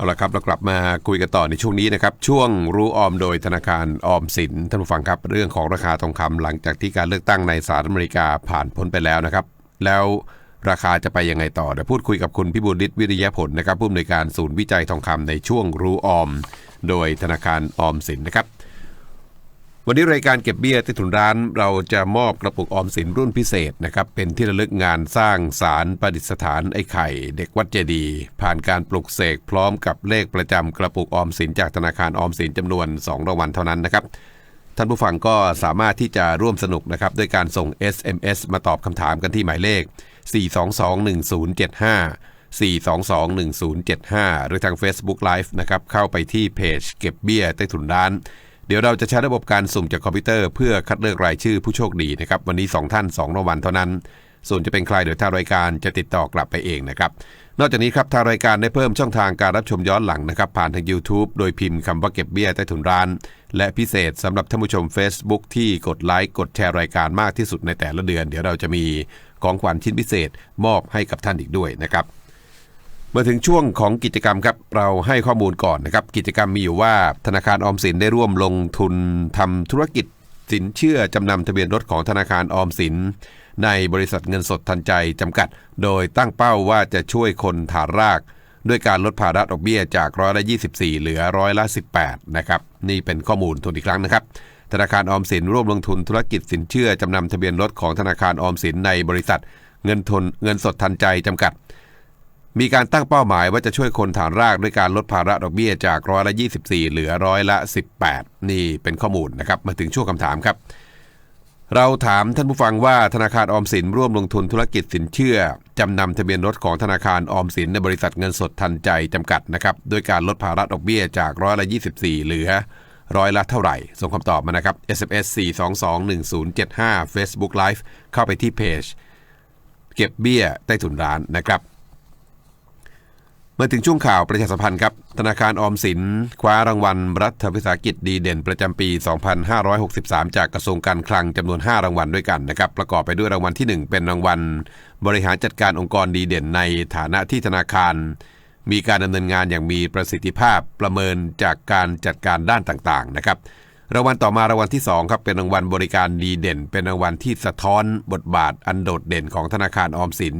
เอาละครับเรากลับมาคุยกันต่อในช่วงนี้นะครับ ช่วงรู้ออมโดยธนาคารออมสินท่านผู้ฟังครับ เรื่องของราคาทองคำหลังจากที่การเลือกตั้งในสหรัฐอเมริกาผ่านพ้นไปแล้วนะครับ แล้วราคาจะไปยังไงต่อเดี๋ยวพูดคุยกับคุณพิบูลฤทธิ์วิริยผลนะครับผู้อำนวยการศูนย์วิจัยทองคำในช่วงรู้ออม โดยธนาคารออมสินนะครับ วันนี้รายการเก็บเบี้ยใต้ถุนร้านเราจะมอบกระปุกออมสินรุ่นพิเศษนะครับเป็นที่ระลึกงานสร้างสารประดิษฐานไอ้ไข่ เด็กวัดเจดีย์ผ่านการปลุกเสกพร้อมกับเลขประจำกระปุกออมสินจากธนาคารออมสินจำนวน2รางวัลเท่านั้นนะครับท่านผู้ฟังก็สามารถที่จะร่วมสนุกนะครับด้วยการส่ง SMS มาตอบคำถามกันที่หมายเลข 4221075 4221075 หรือทาง Facebook Live นะครับเข้าไปที่เพจเก็บเบี้ยใต้ถุนร้าน เดี๋ยวเราจะใช้ระบบการสุ่มจากคอมพิวเตอร์เพื่อคัดเลือกรายชื่อผู้โชคดีนะครับวันนี้ 2 ท่าน2รางวัลเท่านั้น ส่วนจะเป็นใครเดี๋ยวทางรายการจะติดต่อกลับไปเองนะครับนอกจากนี้ครับทางรายการได้เพิ่มช่องทางการรับชมย้อนหลังนะครับผ่านทาง YouTube โดยพิมพ์คำว่าเก็บเบี้ยใต้ถุนร้าน และพิเศษสำหรับท่านผู้ชม Facebook ที่กดไลค์กดแชร์รายการมากที่สุดในแต่ละเดือน เดี๋ยวเราจะมีของขวัญชิ้นพิเศษมอบให้กับท่านอีกด้วยนะครับ มาถึงช่วงของกิจกรรมครับเราให้ข้อมูลก่อนนะครับ กิจกรรมมีอยู่ว่าธนาคารออมสินได้ร่วมลงทุนทำธุรกิจสินเชื่อจำนำทะเบียนรถของธนาคารออมสิน ในบริษัทเงินสดทันใจจำกัด โดยตั้งเป้าว่าจะช่วยคนฐานราก ด้วยการลดภาระดอกเบี้ยจากร้อยละ24 เหลือร้อยละ18นะครับนี่เป็นข้อมูลทวนอีกครั้งนะครับ ธนาคารออมสินร่วมลงทุนธุรกิจสินเชื่อจำนำทะเบียนรถของธนาคารออมสินในบริษัทเงินทุนเงินสดทันใจจำกัด มีการตั้งเป้าหมายว่าจะช่วยคนฐานรากด้วยการลดภาระดอกเบี้ยจากร้อยละ 24 เหลือร้อยละ 18 นี่เป็นข้อมูลนะครับ มาถึงช่วงคำถามครับ เราถามท่านผู้ฟังว่าธนาคารออมสินร่วมลงทุนธุรกิจสินเชื่อ จำนำทะเบียนรถของธนาคารออมสินในบริษัทเงินสดทันใจจำกัดนะครับด้วยการลดภาระดอกเบี้ยจากร้อยละ 24 เหลือร้อยละเท่าไหร่ ส่งคำตอบมานะครับ SMS 4221075 Facebook Live เข้าไปที่เพจเก็บเบี้ยใต้ถุนร้านนะครับ มาถึงช่วงข่าวประชาสัมพันธ์ครับ ธนาคารออมสิน คว้ารางวัลรัฐวิสาหกิจดีเด่นประจำปี 2563 จากกระทรวงการคลังจำนวน 5 รางวัลด้วยกันนะครับ ประกอบไปด้วยรางวัลที่ 1 เป็นรางวัล บริหารจัดการองค์กรดีเด่นในฐานะที่ธนาคาร มีการดำเนินงานอย่างมีประสิทธิภาพประเมินจากการจัดการด้านต่างๆนะครับรางวัลต่อมารางวัลที่2ครับเป็นรางวัลบริการดีเด่น เป็นรางวัลที่สะท้อนบทบาทอันโดดเด่นของธนาคารออมสิน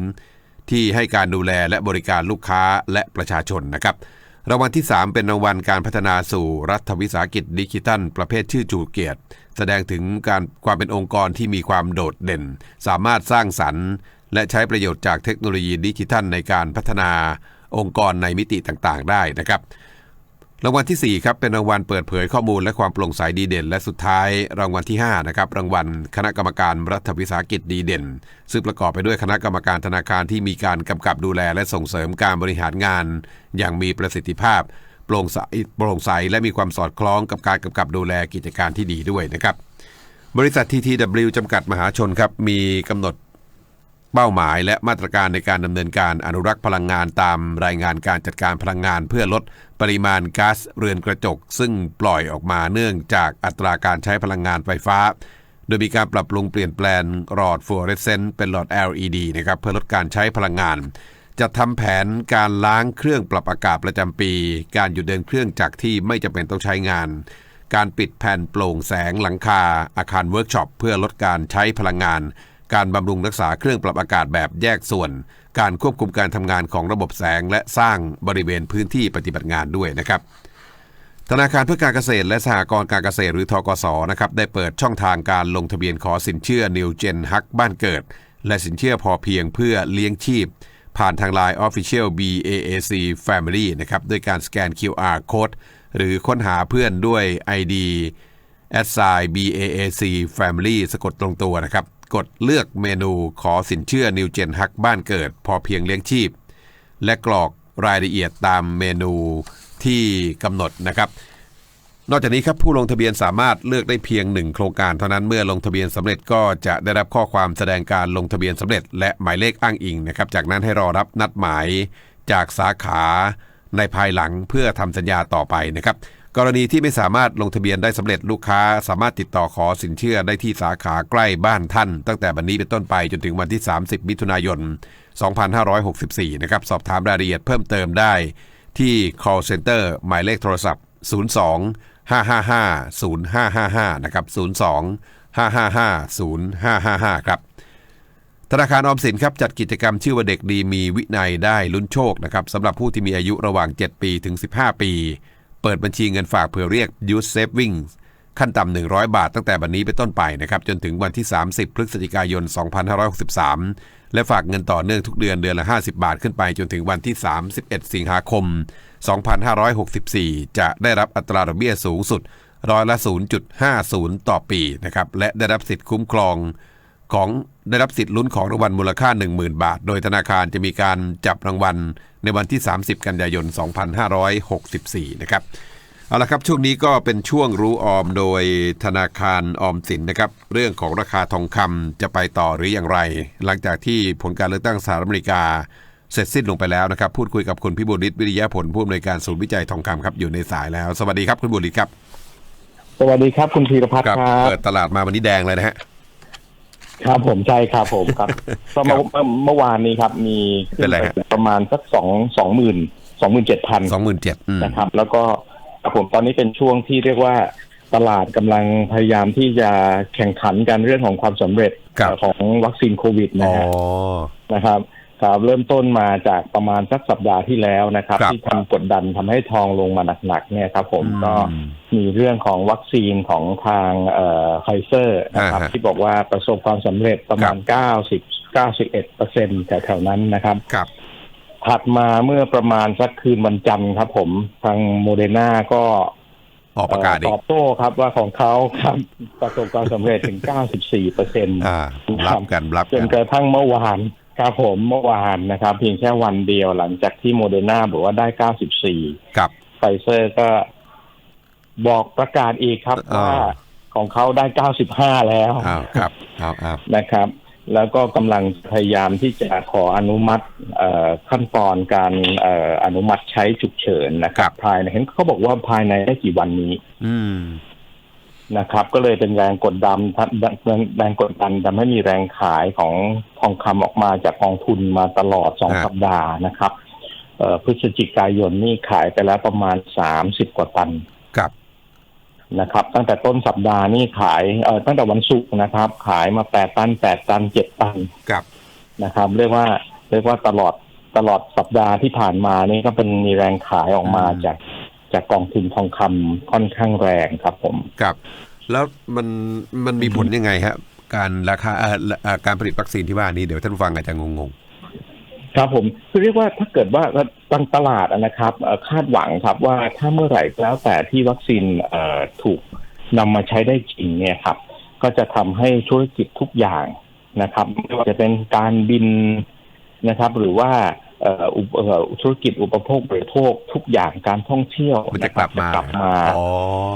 ที่ให้การดูแลและบริการลูกค้าและประชาชนนะครับรางวัลที่ 3 เป็นรางวัลการพัฒนาสู่รัฐวิสาหกิจดิจิทัล ประเภทชื่อจูเกียรติ แสดงถึงการความเป็นองค์กรที่มีความโดดเด่น สามารถสร้างสรรค์ และใช้ประโยชน์จากเทคโนโลยีดิจิทัลในการพัฒนาองค์กรในมิติต่างๆ ได้นะครับ รางวัลที่ 4 ครับ เป็นรางวัลเปิดเผยข้อมูลและความโปร่งใสดีเด่น และสุดท้ายรางวัลที่ 5 นะครับ รางวัลคณะกรรมการรัฐวิสาหกิจดีเด่น ซึ่งประกอบไปด้วยคณะกรรมการธนาคารที่มีการกำกับดูแลและส่งเสริมการบริหารงาน อย่างมีประสิทธิภาพ โปร่งใสโปร่งใสและมีความสอดคล้องกับการกำกับดูแลกิจการที่ดีด้วยนะครับบริษัท TTW จำกัดมหาชนครับมีกำหนด เป้าหมายและมาตรการในการดำเนินการอนุรักษ์พลังงานตามรายงานการจัดการพลังงานเพื่อลดปริมาณก๊าซเรือนกระจก ซึ่งปล่อยออกมาเนื่องจากอัตราการใช้พลังงานไฟฟ้า โดยมีการปรับปรุงเปลี่ยนแปลงหลอดฟลูออเรสเซนต์เป็นหลอด LED นะครับเพื่อลดการใช้พลังงาน จะทำแผนการล้างเครื่องปรับอากาศประจำปี การหยุดเดินเครื่องจากที่ไม่จำเป็นต้องใช้งาน การปิดแผ่นโปร่งแสงหลังคาอาคารเวิร์กช็อปเพื่อลดการใช้พลังงาน การบำรุงรักษาเครื่องปรับอากาศแบบแยกส่วน การควบคุมการทำงานของระบบแสง และสร้างบริเวณพื้นที่ปฏิบัติงานด้วยนะครับธนาคารเพื่อการเกษตรและสหกรณ์การเกษตรหรือทกสนะครับได้เปิดช่องทางการลงทะเบียนขอสินเชื่อ New Gen ฮักบ้านเกิด และสินเชื่อพอเพียงเพื่อเลี้ยงชีพ ผ่านทาง Line Official BAAC Family นะครับด้วยการสแกน QR Code หรือค้นหาเพื่อนด้วย ID s i BAAC Family สะกดตรงตัวนะครับ กดเลือกเมนูขอสินเชื่อ New Gen ฮักบ้านเกิดพอเพียงเลี้ยงชีพ และกรอกรายละเอียดตามเมนูที่กำหนดนะครับ นอกจากนี้ครับผู้ลงทะเบียนสามารถเลือกได้เพียงหนึ่งโครงการเท่านั้นเมื่อลงทะเบียนสำเร็จก็จะได้รับข้อความแสดงการลงทะเบียนสำเร็จ และหมายเลขอ้างอิงนะครับ จากนั้นให้รอรับนัดหมายจากสาขาในภายหลังเพื่อทำสัญญาต่อไปนะครับ กรณีที่ไม่สามารถลงทะเบียนได้สำเร็จลูกค้า สามารถติดต่อขอสินเชื่อได้ที่สาขาใกล้บ้านท่าน ตั้งแต่บันนี้เป็นต้นไปจนถึงวันที่ 30 มิถุนายน 2564 นะครับ สอบถามรายละเอียดเพิ่มเติมได้ที่ call center หมายเลขโทรศัพท์ 02 555 0555 นะครับ 02 555 0555 ครับธนาคารออมสินครับจัดกิจกรรมชื่อว่าเด็กดีมีวินัยได้ลุ้นโชคนะครับสำหรับผู้ที่มีอายุระหว่าง 7 ปีถึง 15 ปี เปิดบัญชีเงินฝากเพื่อเรียก Youth Savings ขั้นต่ำ100 บาทตั้งแต่บันนี้เป็นต้นไปนะครับจนถึงวันที่ 30 พฤศจิกายน 2563 และฝากเงินต่อเนื่องทุกเดือนเดือนละ 50 บาทขึ้นไปจนถึงวันที่ 31 สิงหาคม 2564 จะได้รับอัตราดอกเบี้ยสูงสุดร้อยละ 0.50 ต่อปีนะครับและได้รับสิทธิ์คุ้มครอง ของได้รับสิทธิ์ลุ้นของรางวัลมูลค่า 10,000 บาท โดยธนาคารจะมีการจับรางวัลในวันที่ 30 กันยายน 2564 นะครับ เอาละครับช่วงนี้ก็เป็นช่วงรู้ออมโดยธนาคารออมสินนะครับ เรื่องของราคาทองคำจะไปต่อหรืออย่างไร หลังจากที่ผลการเลือกตั้งสหรัฐอเมริกา เสร็จสิ้นลงไปแล้วนะครับ พูดคุยกับคุณพิบูลฤทธิ์วิริยะผลผู้อำนวยการศูนย์วิจัยทองคำครับอยู่ในสายแล้ว สวัสดีครับคุณบุริศครับ สวัสดีครับคุณพีรพัฒน์ครับครับเปิดตลาดมาวันนี้แดงเลยนะฮะ ครับผมใช่ครับผมครับก็เมื่อเมื่อเมื่อวานนี้ครับมีขึ้เป็นไรไปฮะ ประมาณสักสองสองหมื่นสองหมื่นเจ็ดพันสองหมื่นเจ็ดนะครับ แล้วก็ครับผมตอนนี้เป็นช่วงที่เรียกว่าตลาดกำลังพยายามที่จะแข่งขันกันเรื่องของความสำเร็จครับ ของวัคซีนโควิดอ๋นะอ ฮะนะครับ ครับเริ่มต้นมาจากประมาณสักสัปดาห์ที่แล้วนะครับ ครับที่ทำกดดันทำให้ทองลงมาหนักๆเนี่ยครับ ผมอืมก็มีเรื่องของวัคซีนของทางเอ่อไฟเซอร์นะครับอ่าฮะที่บอกว่าประสบความสำเร็จประมาณ 90 91เปอร์เซ็นต์แถวๆนั้นนะครับ ครับ ถัดมาเมื่อประมาณสักคืนวันจันทร์ครับ ผมทางโมเดอร์นาก็ออกประกาศเอ่อีอกตอบโต้ครับว่าของเขาครับประสบความสำเร็จถึง 94เปอร์เซ็นต์ อ่า รับกันรับจกันนกระทั่งเมื่อวาน ครับผมเมื่อวานนะครับ เพียงแค่วันเดียวหลังจากที่โมเดอร์นาบอกว่าได้94กับไฟเซอร์ก็บอกประกาศอีกครับอ่าว่าของเขาได้95แล้วอ้าวครับอ้าวอ้าวนะครับ แล้วก็กำลังพยายามที่จะขออนุมัติเอ่อขั้นตอนการเอ่ออนุมัติใช้ฉุกเฉินนะครับ ภายในเห็นเขาบอกว่าภายในได้กี่วันนี้ อืม นะครับ ก็เลยเป็นแรงกดดันแรงแรงกดดันทำให้มีแรงขายของทองคำออกมาจากกองทุนมาตลอดสองครับสัปดาห์นะครับเอ่อพฤศจิกายนนี่ขายไปแล้วประมาณสามสิบกว่าตันกับนะครับ ตั้งแต่ต้นสัปดาห์นี่ขายเอ่อตั้งแต่วันศุกร์นะครับ ขายมาแปดตันแปดตันเจ็ดตันกับนะครับ เรียกว่าเรียกว่าตลอดตลอดสัปดาห์ที่ผ่านมานี่ก็เป็นมีแรงขายออกมาจาก จากกองทุนทองคำค่อนข้างแรงครับผมกับ แล้วมันมันมีผลยังไงฮะการราคาเอ่อเอ่อการผลิตวัคซีนที่ว่านี้เดี๋ยวท่านผู้ฟังอาจจะงงครับผมคือเรียกว่าถ้าเกิดว่าทางตลาดนะครับเอ่อคาดหวังครับว่าถ้าเมื่อไหร่ก็แล้วแต่ที่วัคซีนเอ่อถูกนำมาใช้ได้จริงเนี่ยครับ ก็จะทำให้ธุรกิจทุกอย่างนะครับไม่ว่าจะเป็นการบินนะครับ หรือว่าเอ่ออุปเอ่อ ธุรกิจอุปโภคบริโภคทุกอย่างการท่องเที่ยวๆมันจะกลับมากลับมาอ๋อ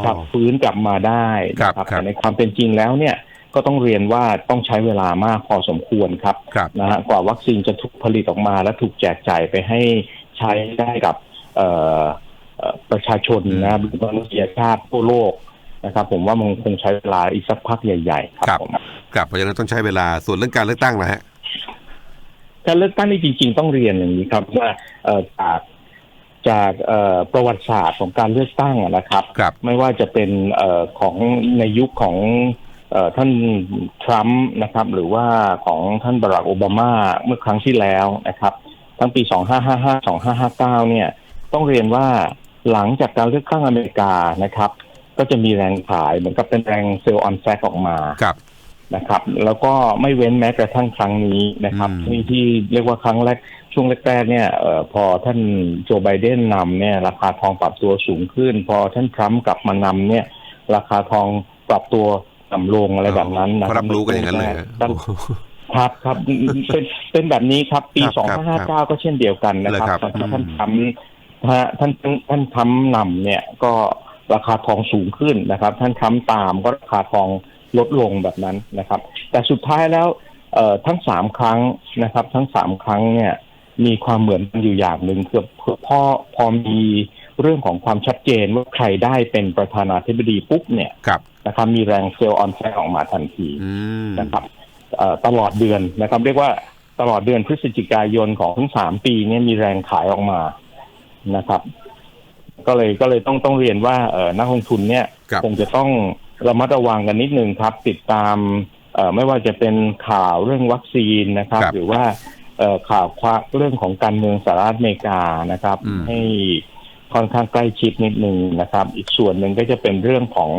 กลับฟื้นกลับมาได้ครับนะครับครับแต่ในความเป็นจริงแล้วเนี่ยก็ต้องเรียนว่าต้องใช้เวลามากพอสมควรครับครับนะฮะกว่าวัคซีนจะถูกผลิตออกมาและถูกแจกจ่ายไปให้ใช้ได้กับเอ่อเอ่อประชาชนนะหรือมนุษยชาติทั่วโลกนะครับผมว่ามันคงใช้เวลาอีกสักพักใหญ่ ๆ ครับครับผมกับเพราะฉะนั้นต้องใช้เวลาส่วนเรื่องการเลือกตั้งนะฮะ การเลือกตั้งนี่จริง ๆ ต้องเรียนอย่างนี้ครับว่าเอ่อจากจากเอ่อประวัติศาสตร์ของการเลือกตั้งอะนะครับ ครับ ไม่ว่าจะเป็นเอ่อของในยุคของเอ่อท่านทรัมป์นะครับ หรือว่าของท่านบารักโอบามาเมื่อครั้งที่แล้วนะครับ ทั้งปี 2555 2559 เนี่ย ต้องเรียนว่าหลังจากการเลือกตั้งอเมริกานะครับ ก็จะมีแรงขายเหมือนกับเป็นแรงเซลล์ออนแฟกออกมากับ นะครับ แล้วก็ไม่เว้นแม้กระทั่งครั้งนี้นะครับอืมที่ที่เรียกว่าครั้งแรกช่วงแรกๆเนี่ยเอ่อพอท่านโจไบเดนนำเนี่ยราคาทองปรับตัวสูงขึ้น พอท่านทรัมป์กลับมานำเนี่ย ราคาทองปรับตัวต่ำลงอะไรแบบนั้นนะเขารับรู้กันอย่างนั้นเลยฮะท่านครับครับเป็นเป็นแบบนี้ครับปีครับครับครับ2559 ก็เช่นเดียวกันนะคเลยครัรับบตอนที่อืมท่านทำฮะท่านท่านท่านทำนำเนี่ยก็ราคาทองสูงขึ้นนะครับ ท่านทำตามก็ราคาทอง ลดลงแบบนั้นนะครับ แต่สุดท้ายแล้วเอ่อทั้งสามครั้งนะครับ ทั้งสามครั้งเนี่ยมีความเหมือนกันอยู่อย่างหนึ่งคือพอพอมีเรื่องของความชัดเจนว่าใครได้เป็นประธานาธิบดีปุ๊บเนี่ยกับนะครับ มีแรงเซลล์ออนแฟกออกมาทันทีอืมนะครับเอ่อตลอดเดือนนะครับ เรียกว่าตลอดเดือนพฤศจิกายนของทั้งสามปีเนี่ยมีแรงขายออกมานะครับ ก็เลยก็เลยต้องต้องเรียนว่าเออนักลงทุนเนี่ยครับคงจะต้อง ระมัดระวังกันนิดนึงครับ ติดตามเอ่อไม่ว่าจะเป็นข่าวเรื่องวัคซีนนะครับครับหรือว่าเอ่อข่าวควาเรื่องของการเมืองสหรัฐอเมริกานะครับอืมให้ค่อนข้างใกล้ชิดนิดนึงนะครับ อีกส่วนหนึ่งก็จะเป็นเรื่องของ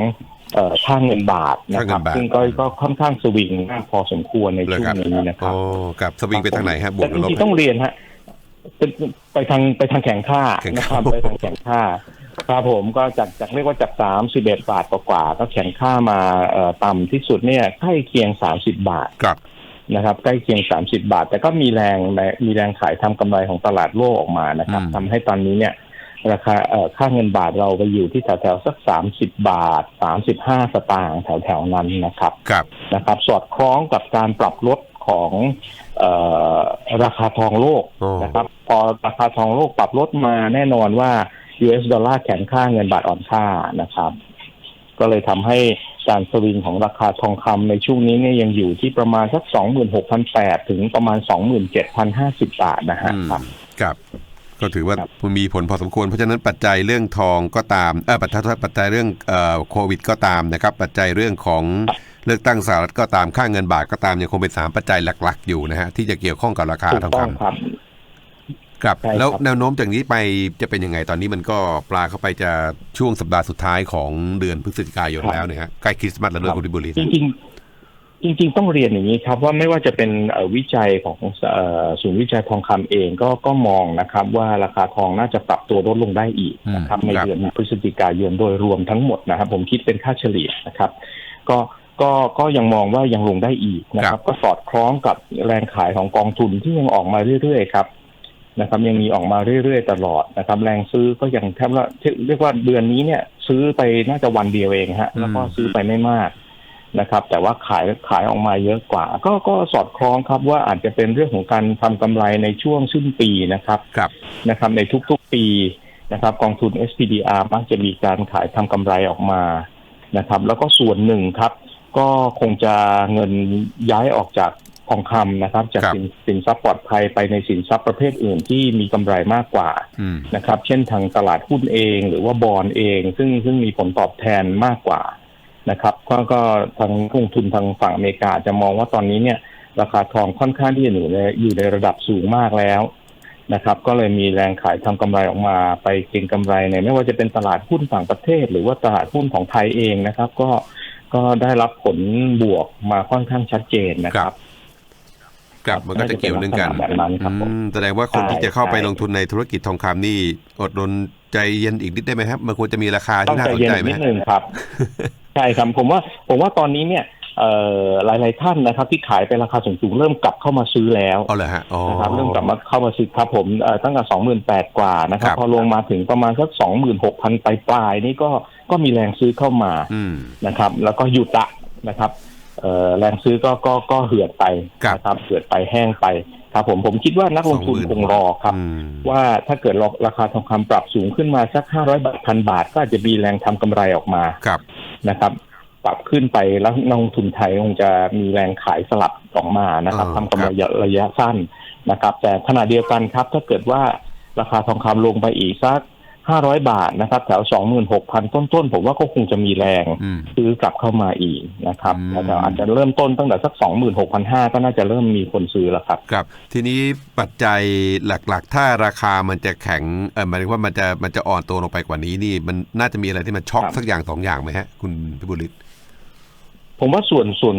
เอ่อค่าเงินบาทนะครับค่าเงินบาทซึ่งก็ก็ค่อนข้างสวิงมากพอสมควรในเลยช่วครังบนี้นะคโอ้รับกับสวิงไปทางไหนฮะบวกหแต่รือจลบริงๆต้องเรียนฮะเป็นไปทางไปทางแข่งค่าแข่งนะคค่ารับไปทางแข่งค่า ครับผมก็จากจากเรียกว่าจากสามสิบเอ็ดบาทกว่าๆก็แข่งค่ามาเอ่อต่ำที่สุดเนี่ยใกล้เคียงสามสิบบาทครับ นะครับใกล้เคียงสามสิบาท แต่ก็มีแรงมีแรงขายทำกำไรของตลาดโลกออกมานะครับอืม ทำให้ตอนนี้เนี่ย ราคาเอ่อค่าเงินบาทเราไปอยู่ที่แถวๆสักสามสิบบาทสามสิบห้าสตางค์แถวๆนั้นนะครับ ครับ นะครับ สอดคล้องกับการปรับลดของเออราคาทองโลกโอ้ นะครับ พอราคาทองโลกปรับลดมาแน่นอนว่า US ดอลลาร์แข็งค่าเงินบาทอ่อนค่านะครับ ก็เลยทำให้การสวิงของราคาทองคำในช่วงนี้เนี่ยยังอยู่ที่ประมาณสักสองหมื่นหกพันแปดถึงประมาณสองหมื่นเจ็ดพันห้าสิบบาทนะฮะอืมครับครับก็ถือว่าครับมันมีผลพอสมควร เพราะฉะนั้นปัจจัยเรื่องทองก็ตามเออปัจจัยปัจจัยเรื่องเอ่อโควิดก็ตามนะครับ ปัจจัยเรื่องของเลือกตั้งสหรัฐก็ตามค่าเงินบาทก็ตามยังคงเป็นสามปัจจัยหลัก ๆ อยู่นะฮะที่จะเกี่ยวข้องกับราคาถูกทองต้องคำ ครับครับใช่ครับแล้วแนวโน้มจากนี้ไปจะเป็นยังไงตอนนี้มันก็ปลาเข้าไปจะช่วงสัปดาห์สุดท้ายของเดือนพฤศจิกายนแล้วเนี่ยฮะใกล้คริสต์มาสแล้วด้วยคุณดิบุรี จริงๆจริง ๆ ต้องเรียนอย่างนี้ครับว่าไม่ว่าจะเป็นเอ่อวิจัยของเอ่อศูนย์วิจัยทองคำเองก็ก็มองนะครับ ว่าราคาทองน่าจะปรับตัวลดลงได้อีกนะครับในเดือนพฤศจิกายนโดยรวมทั้งหมดนะครับ ผมคิดเป็นค่าเฉลี่ยนะครับ ก็ก็ก็ยังมองว่ายังลงได้อีกนะครับ ก็สอดคล้องกับแรงขายของกองทุนที่ยังออกมาเรื่อยๆครับ นะครับยังมีออกมาเรื่อยๆ ตลอดนะครับ แรงซื้อก็ยังแทบว่าเรียกว่าเดือนนี้เนี่ย ซื้อไปน่าจะวันเดียวเองฮะ แล้วก็ซื้อไปไม่มากนะครับ แต่ว่าขายขายออกมาเยอะกว่า ก็ก็สอดคล้องครับว่าอาจจะเป็นเรื่องของการทำกำไรในช่วงสิ้นปีนะครับครับนะครับ ในทุกๆปีนะครับ กองทุน SPDR มักจะมีการขายทำกำไรออกมานะครับ แล้วก็ส่วนหนึ่งครับ ก็คงจะเงินย้ายออกจาก ทองคำนะครับ จากครับสินสินทรัพย์ปลอดภัยไปในสินทรัพย์ประเภทอื่นที่มีกำไรมากกว่าอืมนะครับ เช่นทางตลาดหุ้นเองหรือว่าบอลเอง ซึ่งซึ่งมีผลตอบแทนมากกว่านะครับก็ก็ทางลงทุนทางฝั่งอเมริกาจะมองว่าตอนนี้เนี่ย ราคาทองค่อนข้างที่จะอยู่ในอยู่ในระดับสูงมากแล้วนะครับ ก็เลยมีแรงขายทำกำไรออกมาไปเก็งกำไรในไม่ว่าจะเป็นตลาดหุ้นต่างประเทศ หรือว่าตลาดหุ้นของไทยเองนะครับ ก็ก็ได้รับผลบวกมาค่อนข้างชัดเจนนะครับ ครับมันก็จะเกี่ยวเนื่องกันน่าจะเป็นลักษณะแบบนั้นครับผมอืมแสดงว่าคนที่ใช่จะเข้าไปใช่ลงทุนในธุรกิจทองคำนี่อดรนใจเย็นอีกนิดได้ไหมครับ มันควรจะมีราคาต้อที่งน่าใจสนเย็นใจอีกไหมนิดฮะนึงครับใช่ครับผมว่าผมว่าตอนนี้เนี่ยเอ่อหลายๆท่านนะครับ ที่ขายไปราคาสูงๆเริ่มกลับเข้ามาซื้อแล้วเอาเลยฮะอ๋อนะครับเริ่มกลับมาเข้ามาซื้อครับผมเอ่อตั้งแต่สองหมื่นแปดกว่านะครับครับ พอลงมาถึงประมาณสักสองหมื่นหกพันปลายปลายๆนี่ก็ก็มีแรงซื้อเข้ามาอืมนะครับ แล้วก็หยุดละนะครับเอ่อ แรงซื้อก็ก็ก็เหือดไปครับนะครับเหือดไปแห้งไปครับผมผมคิดว่านักลงทุน20,000คงรอครับอืมว่าถ้าเกิดราคาทองคำปรับสูงขึ้นมาสักห้าร้อยบาทพันบาท ก็อาจจะมีแรงทำกำไรออกมาครับนะครับ ปรับขึ้นไปแล้วนักลงทุนไทยคงจะมีแรงขายสลับออกมานะครับอ่าทำกำไรระยะสั้นนะครับ แต่ขณะเดียวกันครับ ถ้าเกิดว่าราคาทองคำลงไปอีกสัก ห้าร้อยบาทนะครับ แถวสองหมื่นหกพันต้นๆ ผมว่าก็คงจะมีแรงอืมซื้อกลับเข้ามาอีกนะครับอืมแล้วก็อาจจะเริ่มต้นตั้งแต่สักสองหมื่นหกพันห้าก็น่าจะเริ่มมีคนซื้อแล้วครับครับ ทีนี้ปัจจัยหลักๆ ถ้าราคามันจะแข็งเออหมายถึงว่ามันจะมันจะอ่อนตัวลงไปกว่านี้นี่ มันน่าจะมีอะไรที่มันช็อกครับสักอย่างสองอย่างไหมฮะ คุณพิบุริตผมว่าส่วนส่วน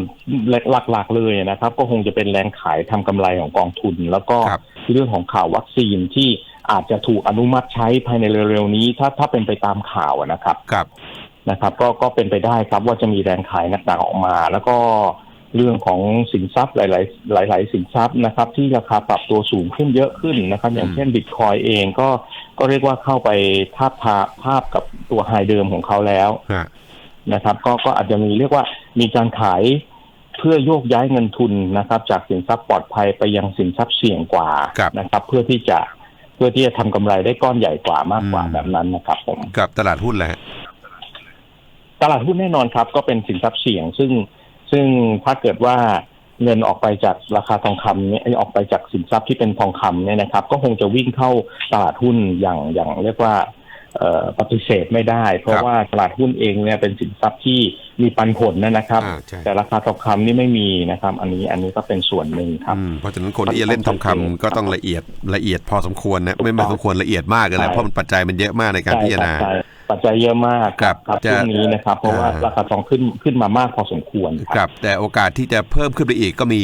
หลักๆเลยนะครับ ก็คงจะเป็นแรงขายทำกำไรของกองทุน แล้วก็ครับเรื่องของข่าววัคซีนที่ อาจจะถูกอนุมัติใช้ภายในเร็วๆนี้ ถ้าถ้าเป็นไปตามข่าวอะนะครับครับนะครับ ก็ก็เป็นไปได้ครับว่าจะมีแรงขายหนักๆออกมา แล้วก็เรื่องของสินทรัพย์หลาย ๆ หลาย ๆ สินทรัพย์นะครับ ที่ราคาปรับตัวสูงขึ้นเยอะขึ้นนะครับ อย่างเช่นบิตคอยเองก็ก็เรียกว่าเข้าไปทาบทาภาพกับตัวไฮเดิมของเขาแล้วฮะนะครับ ก็ก็อาจจะมีเรียกว่ามีการขายเพื่อโยกย้ายเงินทุนนะครับ จากสินทรัพย์ปลอดภัยไปยังสินทรัพย์เสี่ยงกว่าครับนะครับ เพื่อที่จะ เพื่อที่จะทำกำไรได้ก้อนใหญ่กว่ามากกว่าอืมแบบนั้นนะครับผมกับตลาดหุ้นแหละตลาดหุ้นแน่นอนครับ ก็เป็นสินทรัพย์เสี่ยง ซึ่งซึ่งถ้าเกิดว่าเงินออกไปจากราคาทองคำเนี่ยออกไปจากสินทรัพย์ที่เป็นทองคำเนี่ยนะครับ ก็คงจะวิ่งเข้าตลาดหุ้นอย่างอย่างเรียกว่าเอ่อ ปฏิเสธไม่ได้ เพคราะรับว่าตลาดหุ้นเองเนี่ยเป็นสินทรัพย์ที่มีปันผลนะครับอ่าใช่แต่ราคาทองคำนี่ไม่มีนะครับ อันนี้อันนี้ก็เป็นส่วนหนึ่งครับอืมเพราะฉะนั้นคนที่จะเล่นทองคำก็ต้องละเอียดละเอียดพอสมควรนะไม่ไม่สมควรละเอียดมากเลยใช่นะเพราะมันปัจจัยมันเยอะมากในการพิจารณาใช่ปัจจัยเยอะมากครับครับจะช่วงนี้นะครับ เพราะว่าอ่าราคาทองขึ้นขึ้นมามากพอสมควรคครับรับ แต่โอกาสที่จะเพิ่มขึ้นไปอีกก็มี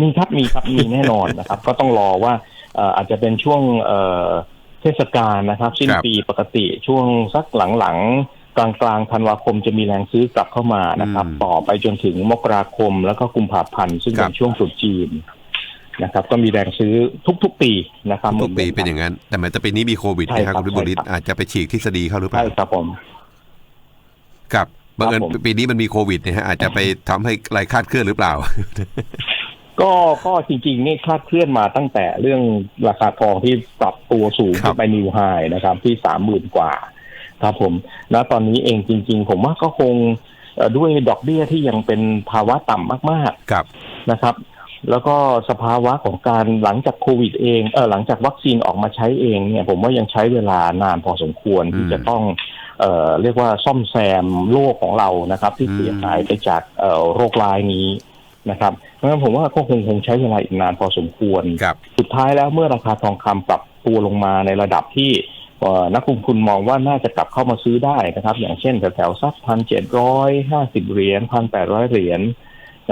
มีครับมีครับมีแน่นอนนะครับ ก็ต้องรอว่าเอ่ออาจจะเป็นช่วง เอ่อเทศกาลนะครับ สิ้นครับปีปกติช่วงสักหลังๆ กลางกลางๆธันวาคมจะมีแรงซื้อกลับเข้ามานะครับอืมต่อไปจนถึงมกราคมแล้วก็กุมภาพันธ์ซึ่งครัเป็บนช่วงตรุษจีนนะครับ ก็มีแรงซื้อทุก ๆ ปีนะครับทุกปีเป็นอย่างนั้น แต่แม้แต่ปีนี้มีโควิดใช่นะครับครับคุณวิบุริศใช่ครับอาจจะไปฉีกทฤษฎีเขาหรือเปล่าใช่ครับผมครับบังเอิญครับผมปีนี้มันมีโควิดเนี่ยฮะอาจจะไปทำให้อะไรคลาดเคลื่อนหรือเปล่า ก็ก็จริงๆนี่คลาดเคลื่อนมาตั้งแต่เรื่องราคาทองที่ปรับตัวสูงครับขึ้นไปนิวไฮนะครับ ที่สามหมื่นกว่า ครับผม แล้วตอนนี้เองจริง ๆ ผมว่าก็คงเอ่อด้วยดอกเบี้ยที่ยังเป็นภาวะต่ำมากครับๆนะครับ แล้วก็สภาวะของการหลังจากโควิดเองเออหลังจากวัคซีนออกมาใช้เองเนี่ย ผมว่ายังใช้เวลานานพอสมควรที่อืมจะต้องเอ่อเรียกว่าซ่อมแซมโลกของเรานะครับ ที่อืมเสียหายไปจากเอ่อโรคร้ายนี้นะครับเพราะฉะ นั้นผมว่าก็คงคงใช้เวลาอีกนานพอสมควร ครับ สุดท้ายแล้วเมื่อราคาทองคำปรับตัวลงมาในระดับที่เอ่อนักลงทุนมองว่าน่าจะกลับเข้ามาซื้อได้นะครับ อย่างเช่นแถวๆสักพันเจ็ดร้อยห้าสิบเหรียญพันแปดร้อยเหรียญ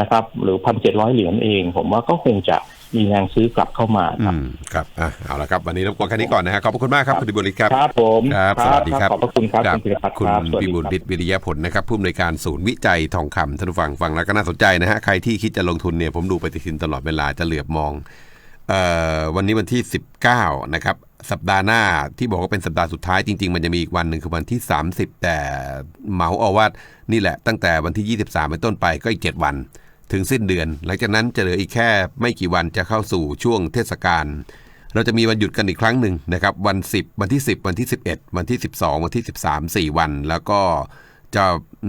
นะครับ หรือพันเจ็ดร้อยเหรียญเอง ผมว่าก็คงจะ มีแรงซื้อกลับเข้ามาคอืรับมครับอะเอาละครับวันนี้รบกวนแค่นี้ก่อนนะฮะขอบพระคุณมากครับคุณวิบุริศครับครับผมครับสวัสดีครับขอบพระคุณครับครับคุณพิรพัฒน์คุณครับสวัสพิดีบูลครับฤทธิ์วิริยผลนะครับผู้อำนวยการศูนย์วิจัยทองคำท่านผู้ฟังฟังแล้วก็น่าสนใจนะฮะใครที่คิดจะลงทุนเนี่ยผมดูปฏิทินตลอดเวลาจะเหลือบมองเอ่อวันนี้วันที่ 19 นะครับ สัปดาห์หน้าที่บอกว่าเป็นสัปดาห์สุดท้ายจริง ๆ มันจะมีอีกวันหนึ่งคือวันที่ 30 แต่เหมาเอาว่านี่แหละตั้งแต่วันที่ 23 เป็นต้นไปก็อีก 7 วัน ถึงสิ้นเดือน หลังจากนั้นจะเหลืออีกแค่ไม่กี่วันจะเข้าสู่ช่วงเทศกาลเราจะมีวันหยุดกันอีกครั้งหนึ่งนะครับวัน 10 วันที่ 10 วันที่ 11 วันที่ 12 วันที่ 13 4 วัน แล้วก็จะ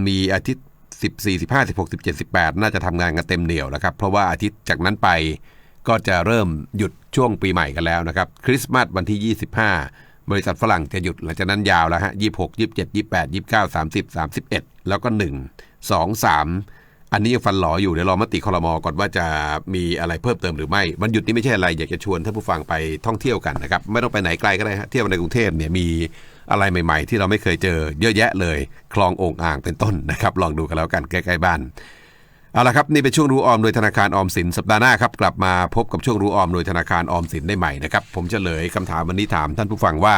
มีอาทิตย์ 14 15 16 17 18 น่าจะทำงานกันเต็มเหนียวแล้วครับเพราะว่าอาทิตย์จากนั้นไปก็จะเริ่มหยุดช่วงปีใหม่กันแล้วนะครับคริสต์มาสวันที่ 25 บริษัทฝรั่งจะหยุดหลังจากนั้นยาวแล้วฮะ26 27 28 29 30 31 แล้วก็ 1 2 3 อันนี้ยังฟันหลออยู่เดี๋ยวรอมติคอรมอก่อนว่าจะมีอะไรเพิ่มเติมหรือไม่วันหยุดนี้ไม่ใช่อะไรอยากจะชวนท่านผู้ฟังไปท่องเที่ยวกันนะครับไม่ต้องไปไหนไกลก็ได้ฮะเที่ยวในกรุงเทพเนี่ยมีอะไรใหม่ ๆ ที่เราไม่เคยเจอเยอะแยะเลย คลองโอ่งอ่างเป็นต้นนะครับลองดูกันแล้วกันใกล้ๆบ้านเอาละครับนี่เป็นช่วงรู้ออมโดยธนาคารออมสินสัปดาห์หน้าครับกลับมาพบกับช่วงรู้ออมโดยธนาคารออมสินได้ใหม่นะครับผมจะเฉลยคำถามวันนี้ถามท่านผู้ฟังว่า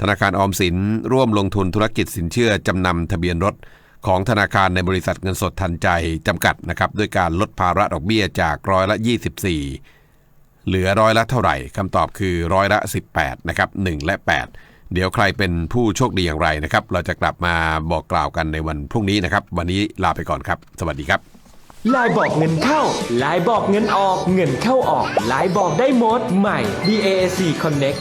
ธนาคารออมสินร่วมลงทุนธุรกิจสินเชื่อจำนำทะเบียนรถ ของธนาคารในบริษัทเงินสดทันใจจำกัดนะครับด้วยการลดภาระดอกเบี้ยจากร้อยละ 24 เหลือร้อยละเท่าไหร่คำตอบคือร้อยละ 18นะครับ1และ 8 เดี๋ยวใครเป็นผู้โชคดีอย่างไรนะครับ เราจะกลับมาบอกกล่าวกันในวันพรุ่งนี้นะครับ วันนี้ลาไปก่อนครับ สวัสดีครับลายบอกเงินเข้าลายบอกเงินออก เงินเข้าออกลายบอกได้หมดใหม่ BAC Connect